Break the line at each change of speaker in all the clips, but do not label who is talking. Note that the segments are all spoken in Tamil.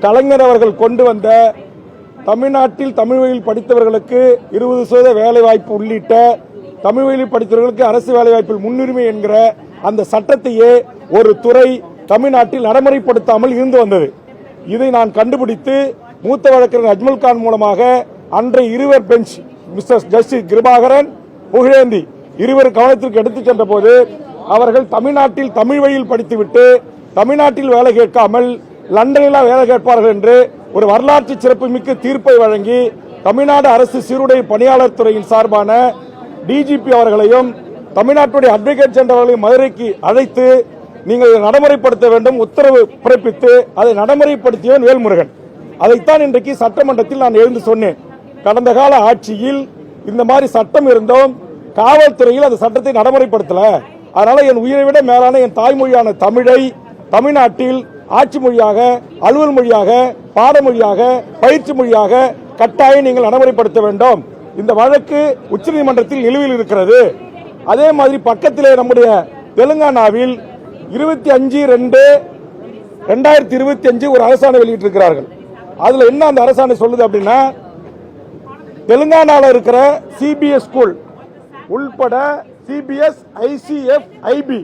கலைஞர் அவர்கள் கொண்டு வந்த தமிழ்நாட்டில் தமிழ் வழியில் படித்தவர்களுக்கு இருபது சதவீத வேலை வாய்ப்பு உள்ளிட்ட தமிழ் வழியில் படித்தவர்களுக்கு அரசு வேலை வாய்ப்பில் முன்னுரிமை என்கிற அந்த சட்டத்தையே ஒரு துறை தமிழ்நாட்டில் நடைமுறைப்படுத்தாமல் இருந்து வந்தது. இதை நான் கண்டுபிடித்து மூத்த வழக்கறிஞர் அஜ்மல் கான் மூலமாக அன்றைய இருவர் bench mister justice Kirubakaran Pugazhendhi இருவர் கவனத்திற்கு எடுத்துச் சென்ற போது அவர்கள் தமிழ்நாட்டில் தமிழ் வழியில் படித்துவிட்டு தமிழ்நாட்டில் வேலை கேட்காமல் லண்டனில் வேலை கேட்பார்கள் என்று ஒரு வரலாற்று சிறப்புமிக்க தீர்ப்பை வழங்கி தமிழ்நாடு அரசு சீருடை பணியாளர் துறையின் சார்பான டிஜிபி அவர்களையும் தமிழ்நாட்டுடைய அட்வொகேட் ஜெனரலையும் மதுரைக்கு அழைத்து நீங்கள் நடைமுறைப்படுத்த வேண்டும் உத்தரவு பிறப்பித்து அதை நடைமுறைப்படுத்தியவன் வேல்முருகன். அதைத்தான் இன்றைக்கு சட்டமன்றத்தில் நான் எழுந்து சொன்னேன். கடந்த கால ஆட்சியில் இந்த மாதிரி சட்டம் இருந்தோம் காவல்துறையில் அந்த சட்டத்தை நடைமுறைப்படுத்தல. அதனால என் உயிரை விட மேலான என் தாய்மொழியான தமிழை தமிழ்நாட்டில் ஆட்சி மொழியாக அலுவல் மொழியாக பாடமொழியாக பயிற்சி மொழியாக கட்டாயம் நீங்கள் நடைமுறைப்படுத்த வேண்டும். இந்த வழக்கு உச்சநீதிமன்றத்தில் நிலுவையில் இருக்கிறது. அதே மாதிரி பக்கத்திலே நம்முடைய தெலுங்கானாவில் இருபத்தி அஞ்சு ரெண்டு ரெண்டாயிரத்தி இருபத்தி அஞ்சு ஒரு அரசாணை வெளியிட்டிருக்கிறார்கள். அதில் என்ன அந்த அரசாணை சொல்லுது அப்படின்னா தெலுங்கானாவில் இருக்கிற சிபிஎஸ் ஸ்கூல் உள்பட சிபிஎஸ் ஐசிஎஃப் ஐபி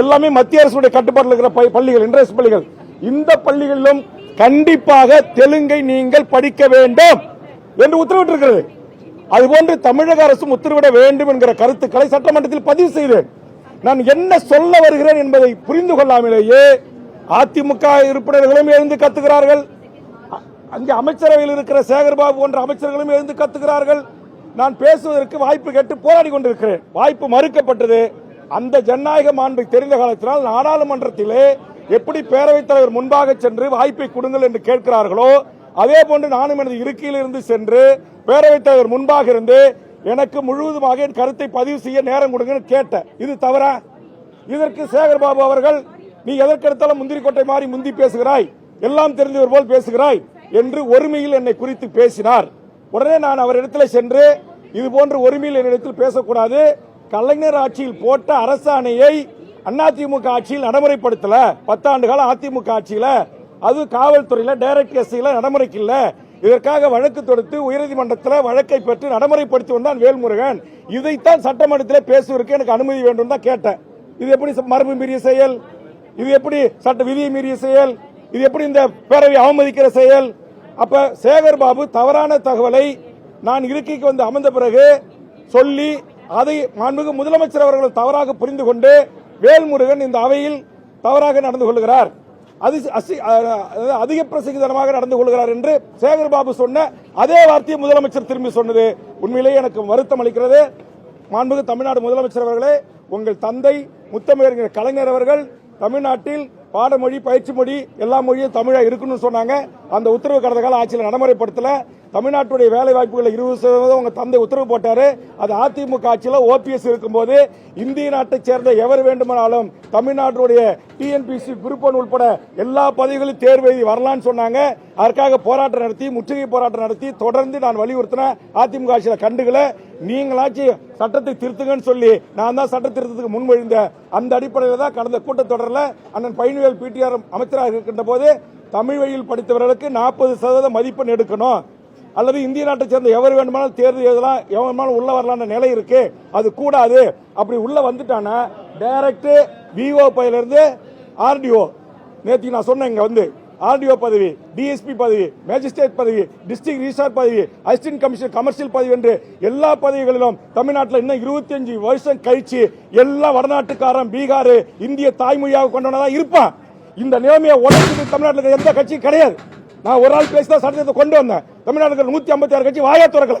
எல்லாமே மத்திய அரசுடைய கட்டுப்பாட்டில் இருக்கிற பள்ளிகள் இன்ட்ரெஸ்ட் பள்ளிகள். இந்த பள்ளிகளிலும் கண்டிப்பாக தெலுங்கை நீங்கள் படிக்க வேண்டும் என்று உத்தரவிட்டிருக்கிறது. அதுபோன்று தமிழக அரசும் உத்தரவிட வேண்டும் என்கிற கருத்துக்களை சட்டமன்றத்தில் பதிவு செய்தேன். நான் என்ன சொல்ல வருகிறேன் என்பதை புரிந்து கொள்ளாமலேயே அதிமுக உறுப்பினர்களும் எழுந்து கத்துகிறார்கள். அங்கே அமைச்சரவையில் இருக்கிற சேகர்பாபு போன்ற அமைச்சர்களும் எழுந்து கத்துகிறார்கள். நான் பேசுவதற்கு வாய்ப்பு கேட்டு போராடி கொண்டிருக்கிறேன். வாய்ப்பு மறுக்கப்பட்டது. அந்த ஜனநாயக மாண்பை தெரிந்த காலத்தினால் நாடாளுமன்றத்திலே எப்படி பேரவைத் தலைவர் முன்பாக சென்று வாய்ப்பை கொடுங்கள் என்று கேட்கிறார்களோ அதே போன்று நானும் எனது இருக்கையிலிருந்து சென்று பேரவைத் தலைவர் முன்பாக இருந்து எனக்கு முழுவதுமாக என் கருத்தை பதிவு செய்ய நேரம் கொடுங்கன்னு கேட்டேன். இது தவறா? இதற்கு சேகர்பாபு அவர்கள் நீ எதற்கெடுத்தாலும் முந்திரி கொட்டை மாறி முந்தி பேசுகிறாய் எல்லாம் தெரிந்தவர் போல் பேசுகிறாய் என்று ஒருமையில் என்னை குறித்து பேசினார். உடனே நான் அவரிடத்தில் சென்று இது போன்ற ஒருமையில் என்னிடத்தில் பேசக்கூடாது. கலைஞர் ஆட்சியில் போட்ட அரசாணையை அதிமுக ஆட்சியில் நடைமுறைப்படுத்தல. பத்தாண்டு காலம் அதிமுக ஆட்சியில. அது காவல்துறையில டைரக்ட் எஸ்ஐல நடைமுறைக்கு இல்ல இதற்காக வழக்கு தொடுத்து உயர்நீதிமன்றத்தில் வழக்கை பெற்று நடைமுறைப்படுத்தி வந்தான் வேல்முருகன். இதைத்தான் சட்டமன்றத்தில் பேசுவதற்கு எனக்கு அனுமதி வேண்டும் தான் கேட்டேன். இது எப்படி மரபு மீறிய செயல்? இது எப்படி சட்ட விதியை மீறிய செயல்? இது எப்படி இந்த பேரவை அவமதிக்கிற செயல்? அப்ப சேகர் பாபு தவறான தகவலை நான் இருக்கைக்கு வந்து அமர்ந்த பிறகு சொல்லி அதை மாண்புமிகு முதலமைச்சர் அவர்கள் தவறாக புரிந்து கொண்டு வேல்முருகன் இந்த அவையில் தவறாக நடந்து கொள்கிறார். அது அசி- அதிக பிரசங்கிதனமாக நடந்து கொள்கிறார் என்று சேகர் பாபு சொன்ன அதே வார்த்தையை முதலமைச்சர் திரும்பி சொன்னது. உண்மையிலேயே எனக்கு வருத்தம் அளிக்கிறது. மாண்புமிகு தமிழ்நாடு முதலமைச்சர் அவர்களே உங்கள் தந்தை முத்தமிழறிஞர் கலைஞர் அவர்கள் தமிழ்நாட்டில் பாடமொழி பயிற்சி மொழி எல்லா மொழியும் தமிழா இருக்கணும்னு சொன்னாங்க. அந்த உத்தரவு கடந்த கால ஆட்சியில் நடைமுறைப்படுத்தல. தமிழ்நாட்டுடைய வேலை வாய்ப்புகள் இருபது சதவீதம் உங்க தந்தை உத்தரவு போட்டாரு. அது அதிமுக ஆட்சியில் ஓபிஎஸ் இருக்கும்போது இந்திய நாட்டை சேர்ந்த எவர் வேண்டுமானாலும் தமிழ்நாட்டுடைய டிஎன்பிசி குரூப் உள்பட உட்பட எல்லா பதவிகளும் தேர்வு எழுதி வரலாம்னு சொன்னாங்க. அதற்காக போராட்டம் நடத்தி முற்றுகை போராட்டம் நடத்தி தொடர்ந்து நான் வலியுறுத்தினேன் அதிமுக ஆட்சியில் கண்டுகளை நீங்களாச்சும் சட்டத்தை திருத்துங்கன்னு சொல்லி நான் தான் சட்ட திருத்தத்துக்கு முன்மொழிந்த அந்த அடிப்படையில் தான் கடந்த கூட்டத்தொடரில் அண்ணன் பைனுவேல் பிடிஆர் அமைச்சராக இருக்கின்ற போது தமிழ் வழியில் படித்தவர்களுக்கு நாற்பது சதவீதம் மதிப்பெண் எடுக்கணும். அல்லது இந்திய நாட்டை சேர்ந்த எவர் வேண்டுமானாலும் தேர்தல் எழுதலாம் எவன் வேணுமானாலும் உள்ள வரலாம்னு நிலை இருக்கு அது கூடாது. அப்படி உள்ள வந்துட்டானா டைரக்ட் விஓ இருந்து ஆர்டிஓ. நேற்று நான் சொன்னேன் இங்க வந்து ஆர்டிஓ பதவி டிஎஸ்பி பதவி மேஜிஸ்ட்ரேட் பதவி டிஸ்ட்ரிக்ட் ரிஜிஸ்ட்ரார் பதவி அசிஸ்டன்ட் கமிஷனர் கமர்ஷியல் பதவி என்று எல்லா பதவிகளிலும் தமிழ்நாட்டில் இன்னும் 25 வருஷம் கழிச்சு எல்லா வடநாட்டுக்காரன் பீகார் இந்திய தாய்மொழியாக கொண்டவனா தான் இருப்பான். இந்த நிலைமையை உடனே தமிழ்நாட்டில் எந்த கட்சியும் கிடையாது. நான் ஒரு ஆள் பேசி தான் சட்டத்தை கொண்டு வந்தேன். தமிழ்நாட்டில் நூத்தி ஐம்பத்தி ஆறு கட்சி வாயா திறக்கல.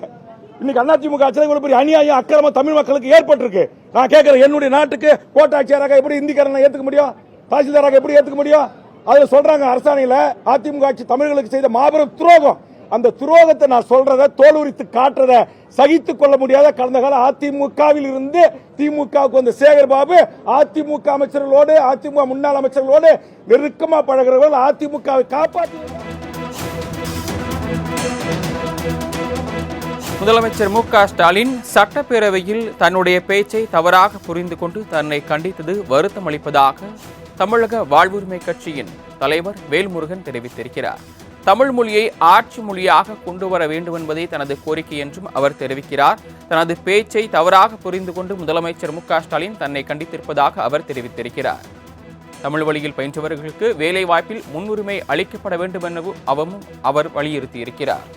இன்னைக்கு அதிமுக ஆட்சியில் இவ்வளவு பெரிய அநியாயம் அக்கிரமம் தமிழ் மக்களுக்கு ஏற்பட்டிருக்கு. நான் கேட்கிறேன் என்னுடைய நாட்டுக்கு கோட்டாட்சியராக எப்படி இந்திக்காரனை ஏற்றுக்க முடியும்? தாசில்தாராக எப்படி ஏற்றுக்க முடியும்? அதில் சொல்றாங்க அரசாணையில் அதிமுக ஆட்சி தமிழர்களுக்கு செய்த மாபெரும் துரோகம். அந்த துரோகத்தை நான் சொல்றத தோலுரித்து காட்டுறத சகித்துக் கொள்ள முடியாத கடந்த கால அதிமுகவில் இருந்து திமுகவுக்கு வந்த சேகர் பாபு அதிமுக அமைச்சர்களோடு அதிமுக முன்னாள் அமைச்சர்களோடு நெருக்கமாக பழகிறவர்கள் அதிமுகவை காப்பாற்றி
முதலமைச்சர் மு க ஸ்டாலின் சட்டப்பேரவையில் தன்னுடைய பேச்சை தவறாக புரிந்து கொண்டு தன்னை கண்டித்தது வருத்தம் அளிப்பதாக தமிழக வாழ்வுரிமை கட்சியின் தலைவர் வேல்முருகன் தெரிவித்திருக்கிறார். தமிழ் மொழியை ஆட்சி மொழியாக கொண்டு வர வேண்டும் என்பதே தனது கோரிக்கை என்றும் அவர் தெரிவிக்கிறார். தனது பேச்சை தவறாக புரிந்து கொண்டு முதலமைச்சர் மு க ஸ்டாலின் தன்னை கண்டித்திருப்பதாக அவர் தெரிவித்திருக்கிறார். தமிழ் வழியில் பயின்றவர்களுக்கு வேலைவாய்ப்பில் முன்னுரிமை அளிக்கப்பட வேண்டும் எனவும் அவரும் அவர் வலியுறுத்தியிருக்கிறார்.